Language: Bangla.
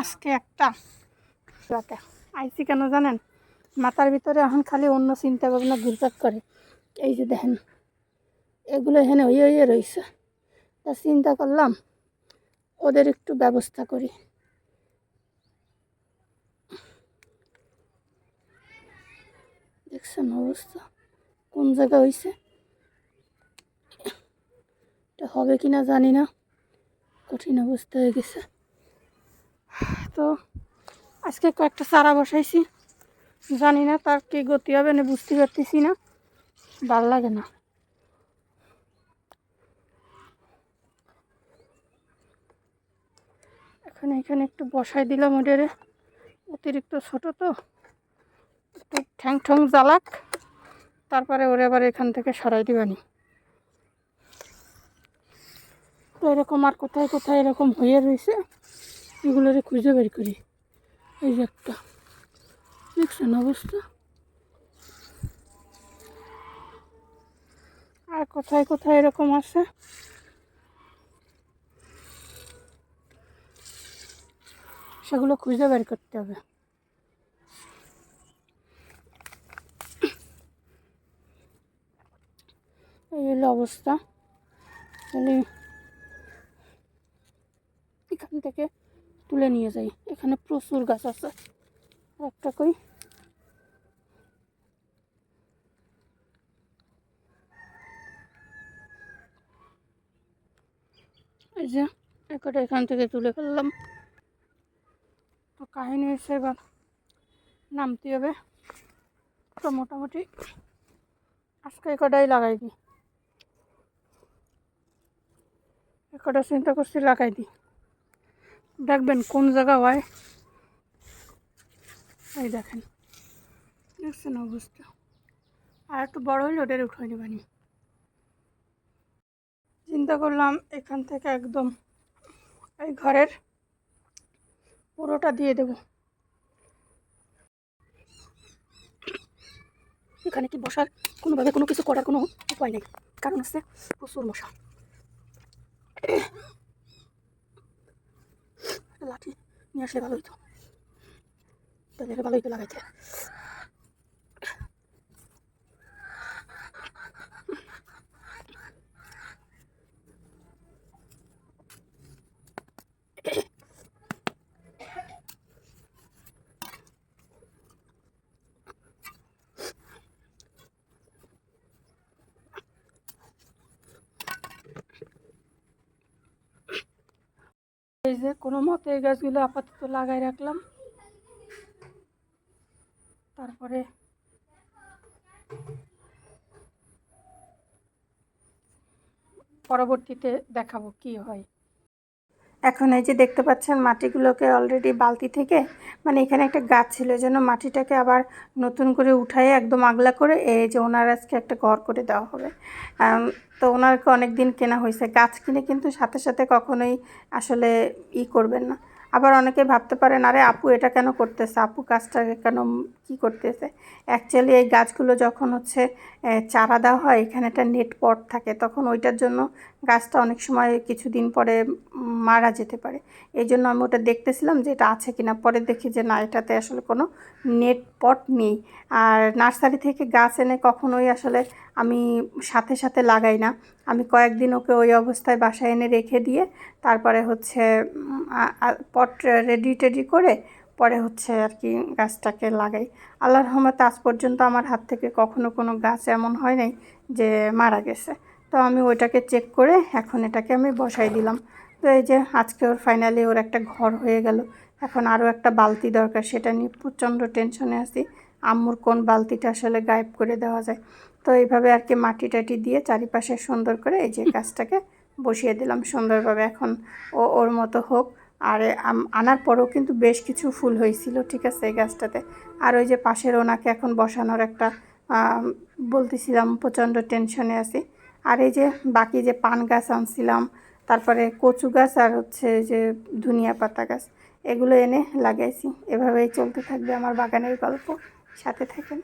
আজকে একটা রাতে। আইসি কেন জানেন? মাথার ভিতরে এখন খালি অন্য চিন্তা ভাবনা ঘুরপাক করে। এই যে দেখেন, এগুলো এখানে হইয়ে হইয়ে রয়েছে তা চিন্তা করলাম, ওদের একটু ব্যবস্থা করি। দেখছেন অবস্থা? কোন জায়গা হয়েছে এটা হবে কি না জানি না। কঠিন অবস্থা হয়ে গেছে। তো আজকে কয়েকটা চারা বসাইছি। জানি না তার কি গতি হবে না বুঝতে পারতেছি না। ভালো লাগে না। এখন এখানে একটু বসাই দিলাম ওটারে অতিরিক্ত ছোট তো। একটু ঠ্যাং ঠ্যাং জ্বালাক। তারপরে ওরে আবার এখান থেকে সরাই দিবানি। তো এরকম আর কোথায় কোথায় এরকম হয়ে রয়েছে। এগুলোরে খুঁজে বের করি। এই যে একটা। দেখছেন অবস্থা? আর কোথায় কোথায় এরকম আছে? সেগুলো খুঁজে বের করতে হবে। এই হলো অবস্থা। তাহলে এখান থেকে তুলে নিয়ে যাই। এখানে প্রচুর গাছ আছে। একটা কই? এই যে, একটা এখান থেকে তুলে ফেললাম। তো কাহিনী হচ্ছে এবার নামতে হবে। তো মোটামুটি আজকে কটাই লাগাই দিই। একটা চিন্তা করছি লাগাই দিই। দেখবেন কোন জায়গা হয়। এই দেখেন। দেখছেন অবস্থা। আর একটু বড় হইলে ওদের উঠাই নেবানি চিন্তা করলাম এখান থেকে একদম এই ঘরের পুরোটা দিয়ে দেব। এখানে কি বসার কোনোভাবে কোনো কিছু করার কোনো উপায় নেই। কারণ হচ্ছে প্রচুর মশা। লাঠি নিয়ে আসলে ভালো হইতো তাহলে ভালো হইতো লাগাইতে এই যে কোনো মতে এই গাছগুলো আপাতত লাগাই রাখলাম। তারপরে পরবর্তীতে দেখাবো কি হয়। এখন এই যে দেখতে পাচ্ছেন মাটিগুলোকে অলরেডি বালতি থেকে মানে এখানে একটা গাছ ছিল যেন মাটিটাকে আবার নতুন করে উঠায় একদম আগলা করে এই যে ওনার আজকে একটা ঘর করে দেওয়া হবে। তো ওনারকে অনেক দিন কেনা হয়েছে। গাছ কিনে কিন্তু সাথে সাথে কখনোই আসলে ই করবেন না। আবার অনেকে ভাবতে পারেন, আরে আপু, এটা কেন করতেছে? আপু গাছটাকে কেন কি করতেছে? অ্যাকচুয়ালি এই গাছগুলো যখন হচ্ছে চারা দেওয়া হয়, এখানে একটা নেট পট থাকে, তখন ওইটার জন্য গাছটা অনেক সময় কিছুদিন পরে মারা যেতে পারে। এই জন্য আমি ওটা দেখতেছিলাম যে এটা আছে কিনা, পরে দেখি যে না, এটাতে আসলে কোনো নেট পট নেই। আর নার্সারি থেকে গাছ এনে কখনোই আসলে আমি সাথে সাথে লাগাই না। আমি কয়েকদিন ওকে ওই অবস্থায় বাসায় এনে রেখে দিয়ে তারপরে হচ্ছে পট রেডি টেডি করে পরে হচ্ছে আর কি গাছটাকে লাগাই। আল্লাহর রহমতে আজ পর্যন্ত আমার হাত থেকে কখনো কোনো গাছ এমন হয় নাই যে মারা গেছে। তো আমি ওইটাকে চেক করে এখন এটাকে আমি বসাই দিলাম। তো এই যে আজকে ওর ফাইনালি ওর একটা ঘর হয়ে গেল। এখন আরও একটা বালতি দরকার, সেটা নিয়ে প্রচণ্ড টেনশনে আছি। আম্মুর কোন বালতিটা আসলে গায়েব করে দেওয়া যায়? তো এইভাবে আর কি মাটি টাটি দিয়ে চারিপাশে সুন্দর করে এই যে গাছটাকে বসিয়ে দিলাম সুন্দরভাবে। এখন ও ওর মতো হোক। আর আনার পরেও কিন্তু বেশ কিছু ফুল হয়েছিল ঠিক আছে এই গাছটাতে। আর ওই যে পাশের ওনাকে এখন বসানোর একটা বলতেছিলাম প্রচণ্ড টেনশনে আছি। আর এই যে বাকি যে পান গাছ আনছিলাম তারপরে কচু গাছ আর হচ্ছে যে ধনিয়া পাতা গাছ এগুলো এনে লাগাইছি। এভাবেই চলতে থাকবে আমার বাগানের গল্প। সাথে থাকেন।